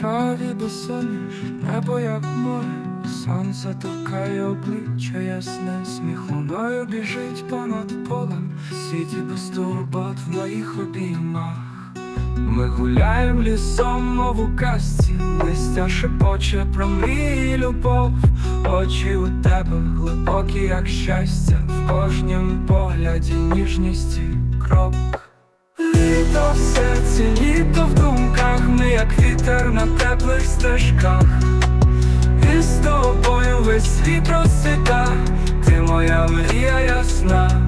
траві безсонні, небо як море, сонце торкає обличчя ясне, сміх луною біжить понад полем, світі без турбот в моїх обіймах. Ми гуляєм лісом, мов у казці, листя шепоче про мрії любов, очі у тебе глибокі, як щастя, в кожнім погляді ніжність і крок. Літо в серці, літо в як вітер на теплих стежках. І з тобою весь світ розцвіта, ти моя мрія ясна.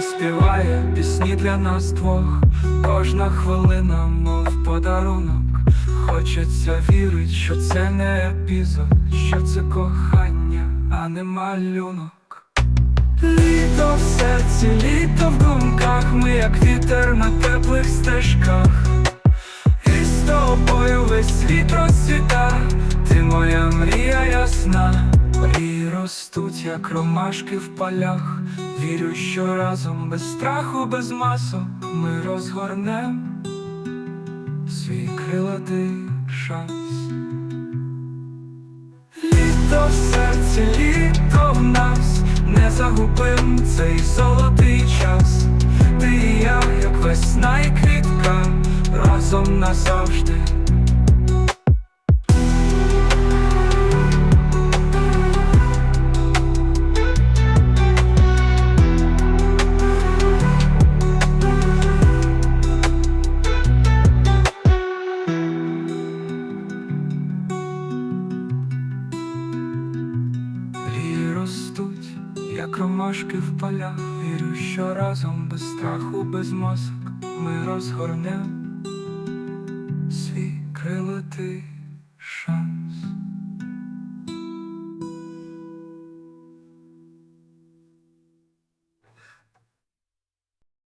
Співає пісні для нас двох, кожна хвилина, мов подарунок. Хочеться вірить, що це не епізод, що це кохання, а не малюнок. Літо в серці, літо в думках, ми як вітер на теплих стежках. І з тобою весь світ розцвіта, ти моя мрія ясна. Мрії ростуть, як ромашки в полях. Вірю, що разом без страху, без масок ми розгорнем свій крилатий шанс. Літо в серці, літо в нас, не загубим цей золотий час. Ти і я, як весна і квітка, разом назавжди. як ромашки в полях, вірю, що разом без страху, без масок ми розгорнем свій крилатий шанс.